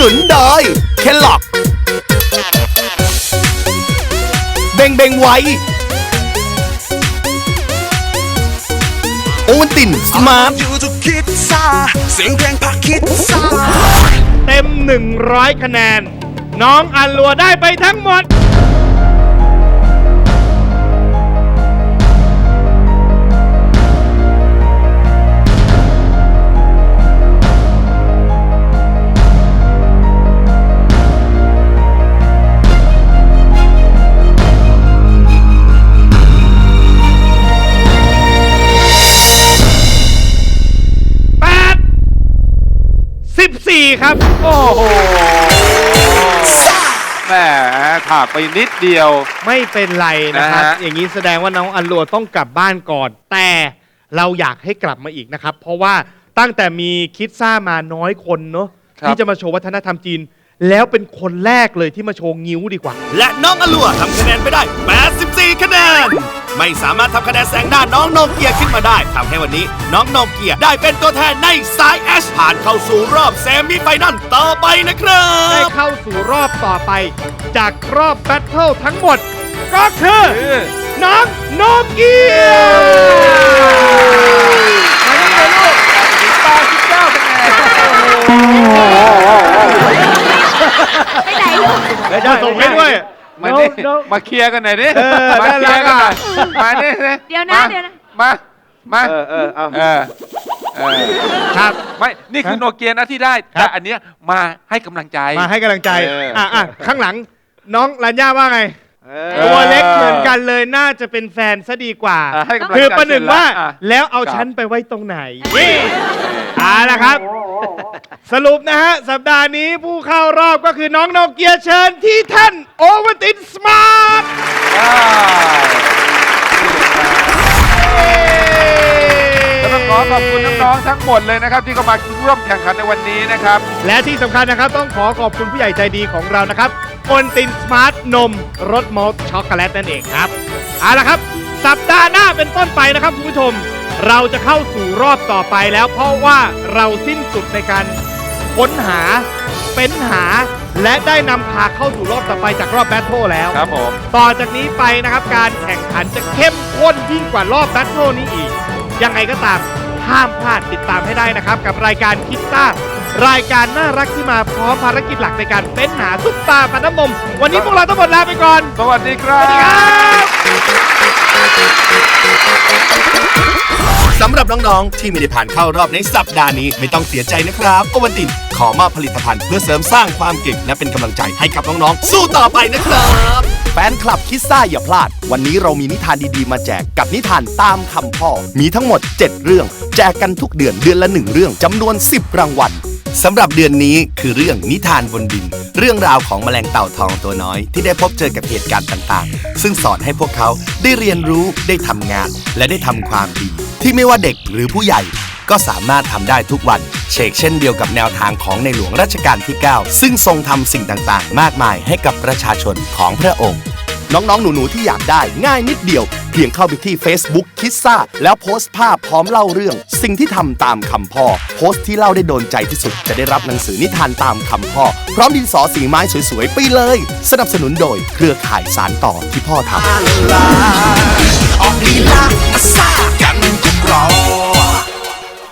นุนโดยเคลล็อกเบงเบงไว้โอวันตินสมาร์ทอยู่ทุกคิดซาเสียงเพลงพักคิดซาเต็ม 100 คะแนน น้องอันลัวได้ไปทั้งหมด 4 ครับ โอ้โหแหมถากไปนิดเดียว ไม่เป็นไรนะครับะอย่างนี้แสดงว่าน้องอันลัวต้องกลับบ้านก่อน แต่เราอยากให้กลับมาอีกนะครับ เพราะว่าตั้งแต่มีคิดซ่ามาน้อยคนเนอะที่จะมาโชว์วัฒนธรรมจีน แล้วเป็นคนแรกเลยที่มาโชว์งิ้วดีกว่า และน้องอัลัวทำคะแนนไปได้ 84 คะแนน ไม่สามารถทำคะแนนแซงหน้าน้องโนเกียขึ้นมาได้ทำให้วันนี้น้องโนเกียได้เป็นตัวแทนในสายแอชผ่านเข้าสู่รอบเซมิไฟนอลต่อไปนะครัได้บ เข้าสู่รอบต่อไป จากรอบแบทเทิลทั้งหมด ก็คือคือน้องโนเกียมานี่เลยลูก89คะแนนไปไหนลูกไม่ได้ส่ง ให้ด้วยมานี่มาเคลียร์กันหน่อยดิเออมาเคลียร์กันหน่อยน่ารักอะมานี่สิเดี๋ยวนะมาเดี๋ยวนะ มามาเออเออเอา เออเออครับ ไม่นี่คือโนเกียนะที่ได้ครัแต่บอันเนี้ยมาให้กำลังใจ มาให้กำลังใจเอออ่ อะอะข้างหลังน้องรัญญาว่าไงเออ ตัวเล็กเหมือนกันเลยน่าจะเป็นแฟนซะดีกว่า อะให้กำลังใจคือประหนึ่งว่า อะ แล้วเอาครับฉันไปไว้ตรงไหนนี่เอาละครับ สรุปนะฮะ สัปดาห์นี้ผู้เข้ารอบก็คือน้องโนเกียเชิญที่ท่านโอเวอร์ตินสมาร์ทก็ต้องขอขอบคุณน้องๆทั้งหมดเลยนะครับ ที่เข้ามาร่วมแข่งขันในวันนี้นะครับ และที่สำคัญนะครับ ต้องขอขอบคุณผู้ใหญ่ใจดีของเรานะครับ โอนตินสมาร์ทนมรสมอลต์ช็อกโกแลตนั่นเองครับเอาละครับ สัปดาห์หน้าเป็นต้นไปนะครับคุณผู้ชม เราจะเข้าสู่รอบต่อไปแล้ว เพราะว่าเราสิ้นสุดในการค้นหาเป็นหา และได้นำพาเข้าสู่รอบต่อไปจากรอบแบทเทิลแล้ว ครับผมต่อจากนี้ไปนะครับการแข่งขันจะเข้มข้นยิ่งกว่ารอบแบทเทิลนี้อีก ยังไงก็ตามห้ามพลาดติดตามให้ได้นะครับ กับรายการคิดซ่า รายการน่ารักที่มาพร้อมภารกิจหลักในการเป็นหาซุปตาฟันน้ำนมวันนี้พวกเราต้องหมดลาไปก่อนสวัสดีครับสวัสดีครับ สำหรับน้องๆ ที่ไม่ได้ผ่านเข้ารอบในสัปดาห์นี้ไม่ต้องเสียใจนะครับโอวันตินขอมอบผลิตภัณฑ์เพื่อเสริมสร้างความเก่งและเป็นกำลังใจให้กับน้องๆ สู้ต่อไปนะครับ แฟนคลับคิดซ่าอย่าพลาด วันนี้เรามีนิทานดีๆ มาแจกกับนิทานตามคำพ่อ มีทั้งหมด 7 เรื่อง แจกกันทุกเดือนเดือนละ 1 เรื่องจำนวน 10 รางวัล สำหรับเดือนนี้คือเรื่องนิทานบนดิน เรื่องราวของแมลงเต่าทองตัวน้อย ที่ได้พบเจอกับเหตุการณ์ต่างๆ ซึ่งสอนให้พวกเขาได้เรียนรู้ได้ทำงาน และได้ทำความดี ที่ไม่ว่าเด็กหรือผู้ใหญ่ ก็สามารถทำได้ทุกวันเชกเช่นเดียวกับแนวทางของในหลวงรัชกาลที่ 9 ซึ่งทรงทำสิ่งต่างๆ มากมายให้กับประชาชนของพระองค์ น้องๆ หนูๆ ที่อยากได้ง่ายนิดเดียว เพียงเข้าไปที่ Facebook คิดซ่าแล้วโพสต์ภาพพร้อมเล่าเรื่อง สิ่งที่ทำตามคำพ่อ โพสต์ที่เล่าได้โดนใจที่สุด จะได้รับหนังสือนิทานตามคำพ่อ พร้อมดินสอสีไม้สวยๆ ไปเลย สนับสนุนโดยเครือข่ายสารต่อที่พ่อทำออกลีลามาซ่ากันทุกเรา